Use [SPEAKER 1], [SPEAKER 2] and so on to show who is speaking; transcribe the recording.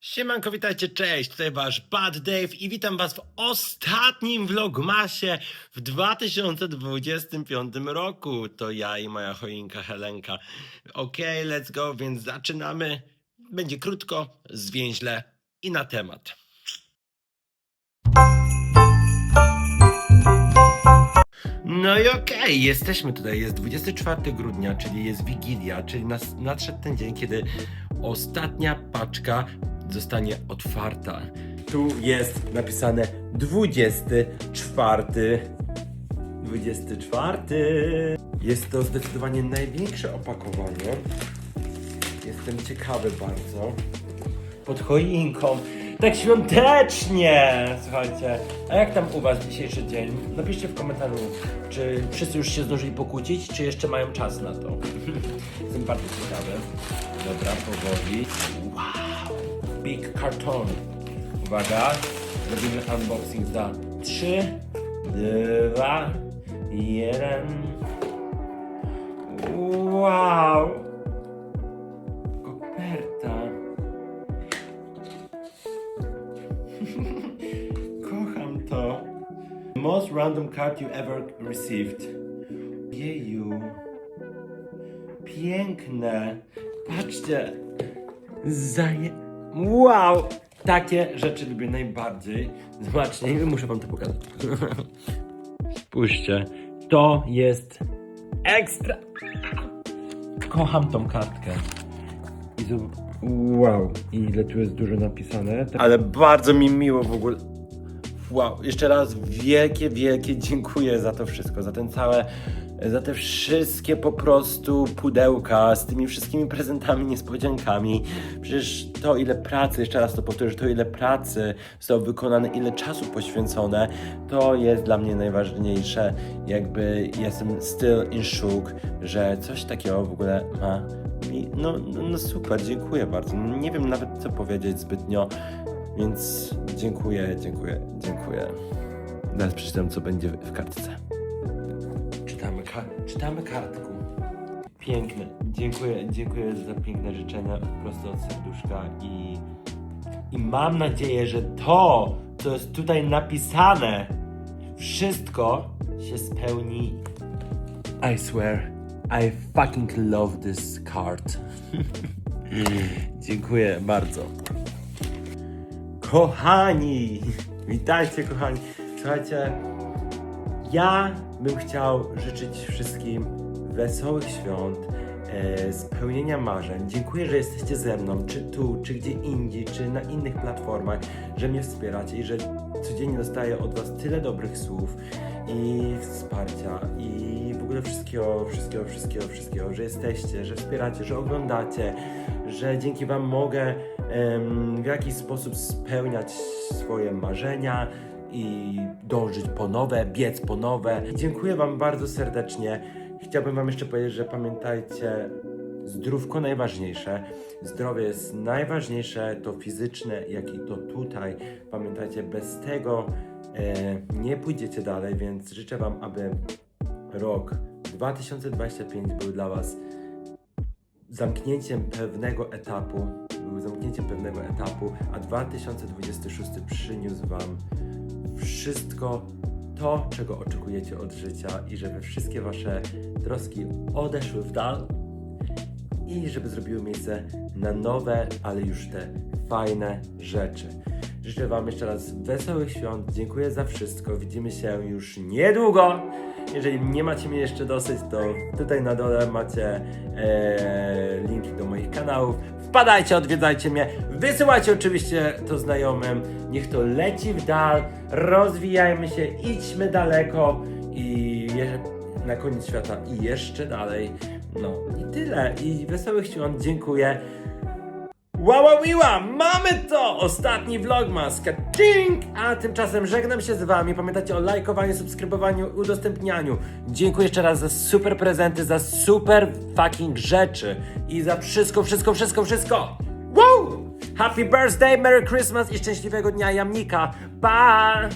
[SPEAKER 1] Siemanko, witajcie, cześć, tutaj wasz Bad Dave i witam was w ostatnim vlogmasie w 2025 roku. To ja i moja choinka Helenka. Okej, let's go, więc zaczynamy. Będzie krótko, zwięźle i na temat. No i okej, jesteśmy tutaj. Jest 24 grudnia, czyli jest Wigilia, czyli nas, nadszedł ten dzień, kiedy ostatnia paczka zostanie otwarta. Tu jest napisane 24. 24. Jest to zdecydowanie największe opakowanie. Jestem ciekawy bardzo. Pod choinką. Tak świątecznie! Słuchajcie, a jak tam u Was dzisiejszy dzień? Napiszcie w komentarzu, czy wszyscy już się zdążyli pokłócić, czy jeszcze mają czas na to. Jestem bardzo ciekawy. Dobra, powoli. Wow! Big carton. Uwaga, robimy unboxing za 3, 2, 1. Wow! Koperta. Kocham to. Most random card you ever received. Jeju. Piękne. Patrzcie. Zaje... Wow! Takie rzeczy lubię najbardziej. Zobaczcie, muszę wam to pokazać. Spójrzcie. To jest ekstra. Kocham tą kartkę. I zob- Wow, ile tu jest dużo napisane. Ale bardzo mi miło w ogóle. Wow, jeszcze raz wielkie, wielkie dziękuję za to wszystko, za ten całe, za te wszystkie po prostu pudełka z tymi wszystkimi prezentami, niespodziankami. Przecież to ile pracy, jeszcze raz to powtórzę, to ile pracy zostało wykonane, ile czasu poświęcone, to jest dla mnie najważniejsze. Jakby jestem still in shock, że coś takiego w ogóle ma no, no, no super, dziękuję bardzo. Nie wiem nawet co powiedzieć zbytnio, więc dziękuję, dziękuję, dziękuję. Teraz przeczytam co będzie w kartce. Czytamy, ka- czytamy kartku. Piękne. Dziękuję, dziękuję za piękne życzenia prosto od serduszka i, i mam nadzieję, że to, co jest tutaj napisane, wszystko się spełni I swear, I fucking love this card. Dziękuję bardzo. Kochani! Witajcie, kochani. Słuchajcie, ja bym chciał życzyć wszystkim wesołych świąt, e, spełnienia marzeń. Dziękuję, że jesteście ze mną, czy tu, czy gdzie indziej, czy na innych platformach, że mnie wspieracie i że codziennie dostaję od Was tyle dobrych słów i wsparcia i w ogóle wszystkiego, wszystkiego, wszystkiego, wszystkiego, że jesteście, że wspieracie, że oglądacie, że dzięki Wam mogę em, w jakiś sposób spełniać swoje marzenia i dążyć po nowe, biec po nowe. Dziękuję Wam bardzo serdecznie. Chciałbym Wam jeszcze powiedzieć, że pamiętajcie, zdrówko najważniejsze. Zdrowie jest najważniejsze, to fizyczne, jak i to tutaj. Pamiętajcie, bez tego e, nie pójdziecie dalej, więc życzę Wam, aby rok 2025 był dla Was zamknięciem pewnego etapu, był zamknięciem pewnego etapu, a 2026 przyniósł Wam wszystko to, czego oczekujecie od życia i żeby wszystkie Wasze troski odeszły w dal i żeby zrobiły miejsce na nowe, ale już te fajne rzeczy. Życzę Wam jeszcze raz wesołych świąt. Dziękuję za wszystko. Widzimy się już niedługo. Jeżeli nie macie mnie jeszcze dosyć, to tutaj na dole macie e, linki do moich kanałów. Wpadajcie, odwiedzajcie mnie. Wysyłajcie oczywiście to znajomym. Niech to leci w dal. Rozwijajmy się, idźmy daleko i na koniec świata i jeszcze dalej. No i tyle. I wesołych świąt. Dziękuję. Wow, wiła, mamy to! Ostatni vlogmas, kaching! A tymczasem żegnam się z wami. Pamiętajcie o lajkowaniu, subskrybowaniu, udostępnianiu. Dziękuję jeszcze raz za super prezenty, za super fucking rzeczy i za wszystko, wszystko, wszystko, wszystko! Wow! Happy birthday, Merry Christmas i szczęśliwego dnia Jamnika. Pa!